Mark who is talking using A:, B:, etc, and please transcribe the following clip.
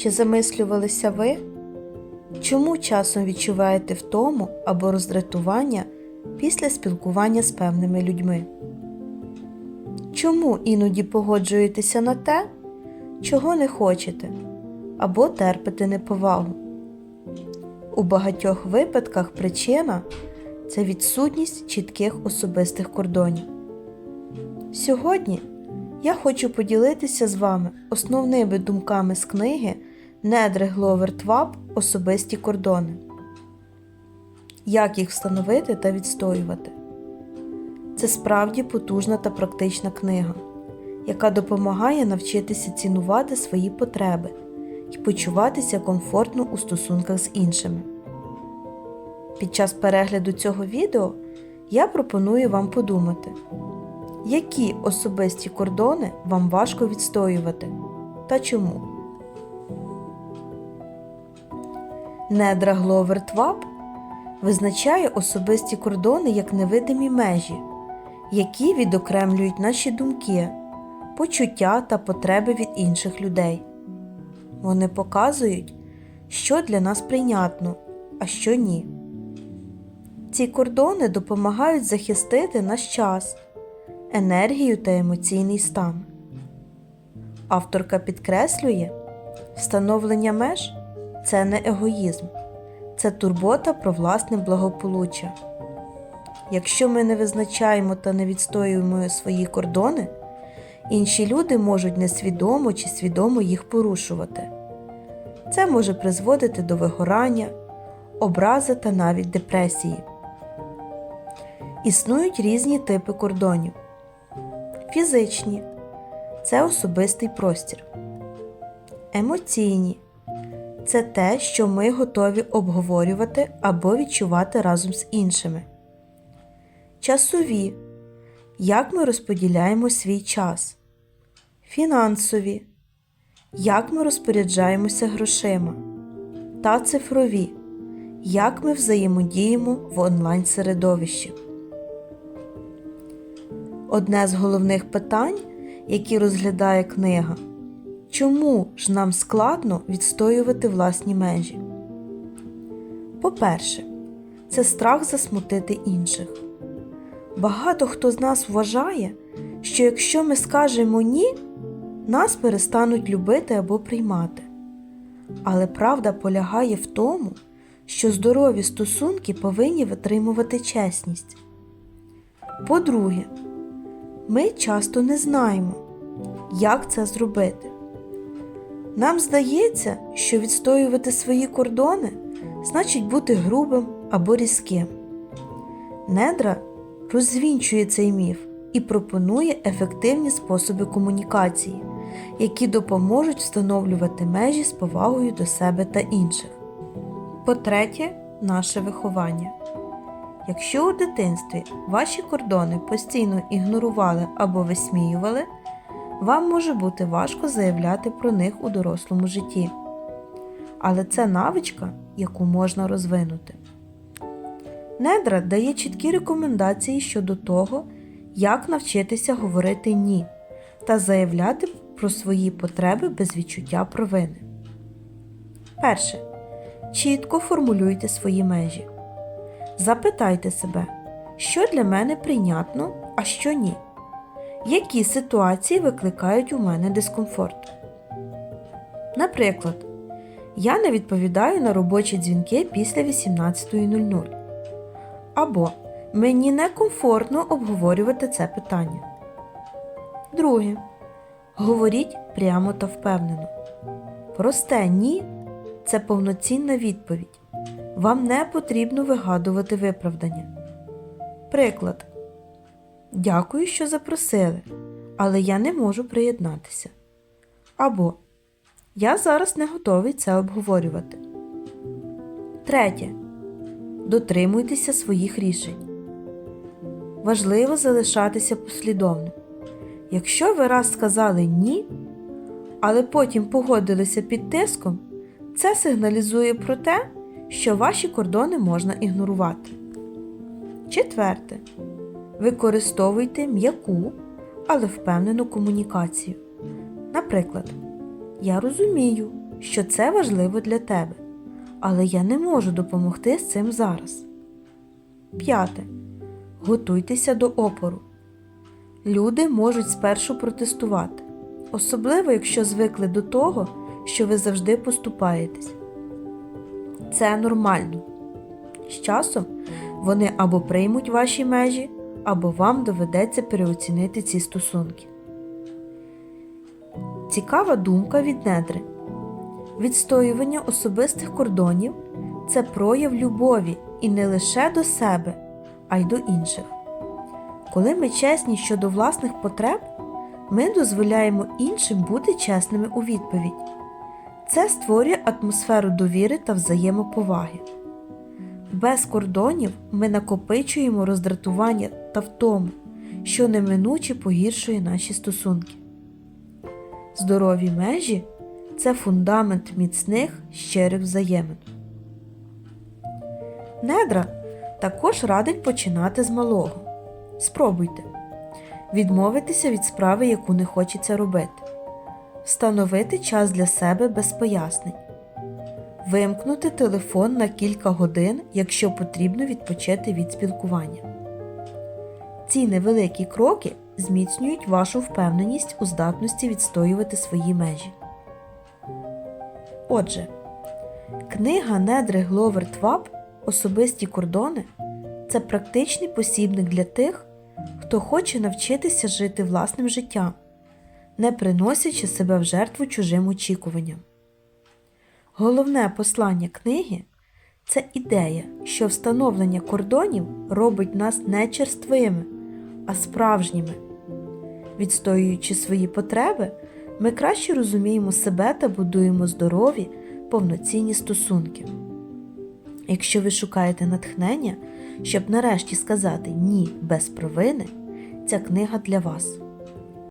A: Чи замислювалися ви? Чому часом відчуваєте втому або роздратування після спілкування з певними людьми? Чому іноді погоджуєтеся на те, чого не хочете, або терпите неповагу? У багатьох випадках причина це відсутність чітких особистих кордонів. Сьогодні я хочу поділитися з вами основними думками з книги Недри Гловер Твап Особисті кордони. Як їх встановити та відстоювати? Це справді потужна та практична книга, яка допомагає навчитися цінувати свої потреби і почуватися комфортно у стосунках з іншими. Під час перегляду цього відео я пропоную вам подумати, які особисті кордони вам важко відстоювати та чому. Недра Гловер Твап визначає особисті кордони як невидимі межі, які відокремлюють наші думки, почуття та потреби від інших людей. Вони показують, що для нас прийнятно, а що ні. Ці кордони допомагають захистити наш час, енергію та емоційний стан. Авторка підкреслює, встановлення меж це не егоїзм, це турбота про власне благополуччя. Якщо ми не визначаємо та не відстоюємо свої кордони, інші люди можуть несвідомо чи свідомо їх порушувати. Це може призводити до вигорання, образи та навіть депресії. Існують різні типи кордонів. Фізичні це особистий простір. Емоційні це те, що ми готові обговорювати або відчувати разом з іншими. Часові як ми розподіляємо свій час. Фінансові як ми розпоряджаємося грошима. Та цифрові як ми взаємодіємо в онлайн середовищі. Одне з головних питань, які розглядає книга, чому ж нам складно відстоювати власні межі? По-перше, це страх засмутити інших. Багато хто з нас вважає, що якщо ми скажемо ні, нас перестануть любити або приймати. Але правда полягає в тому, що здорові стосунки повинні витримувати чесність. По-друге, ми часто не знаємо, як це зробити. Нам здається, що відстоювати свої кордони значить бути грубим або різким. Недра розвінчує цей міф і пропонує ефективні способи комунікації, які допоможуть встановлювати межі з повагою до себе та інших. По-третє, наше виховання. Якщо у дитинстві ваші кордони постійно ігнорували або висміювали, вам може бути важко заявляти про них у дорослому житті. Але це навичка, яку можна розвинути. Недра дає чіткі рекомендації щодо того, як навчитися говорити ні та заявляти про свої потреби без відчуття провини. Перше. Чітко формулюйте свої межі. Запитайте себе, що для мене прийнятно, а що ні. Які ситуації викликають у мене дискомфорт? Наприклад, я не відповідаю на робочі дзвінки після 18.00. Або мені некомфортно обговорювати це питання. Друге. Говоріть прямо та впевнено. Просте ні це повноцінна відповідь. Вам не потрібно вигадувати виправдання. Приклад. Дякую, що запросили, але я не можу приєднатися. Або Я зараз не готовий це обговорювати. Третє. Дотримуйтеся своїх рішень. Важливо залишатися послідовним. Якщо ви раз сказали ні, але потім погодилися під тиском, це сигналізує про те, що ваші кордони можна ігнорувати. Четверте. Використовуйте м'яку, але впевнену комунікацію. Наприклад, я розумію, що це важливо для тебе, але я не можу допомогти з цим зараз. П'яте. Готуйтеся до опору. Люди можуть спершу протестувати, особливо якщо звикли до того, що ви завжди поступаєтесь. Це нормально. З часом вони або приймуть ваші межі, або вам доведеться переоцінити ці стосунки. Цікава думка від недри. Відстоювання особистих кордонів це прояв любові і не лише до себе, а й до інших. Коли ми чесні щодо власних потреб, ми дозволяємо іншим бути чесними у відповідь. Це створює атмосферу довіри та взаємоповаги. Без кордонів ми накопичуємо роздратування та втому, що неминуче погіршує наші стосунки. Здорові межі це фундамент міцних щирих взаємин. Недра також радить починати з малого. Спробуйте відмовитися від справи, яку не хочеться робити, встановити час для себе без пояснень, вимкнути телефон на кілька годин, якщо потрібно відпочити від спілкування. Ці невеликі кроки зміцнюють вашу впевненість у здатності відстоювати свої межі. Отже, книга Недри Гловер Твап Особисті кордони це практичний посібник для тих, хто хоче навчитися жити власним життям, не приносячи себе в жертву чужим очікуванням. Головне послання книги це ідея, що встановлення кордонів робить нас не черствими, а справжніми. Відстоюючи свої потреби, ми краще розуміємо себе та будуємо здорові, повноцінні стосунки. Якщо ви шукаєте натхнення, щоб нарешті сказати ні без провини, ця книга для вас.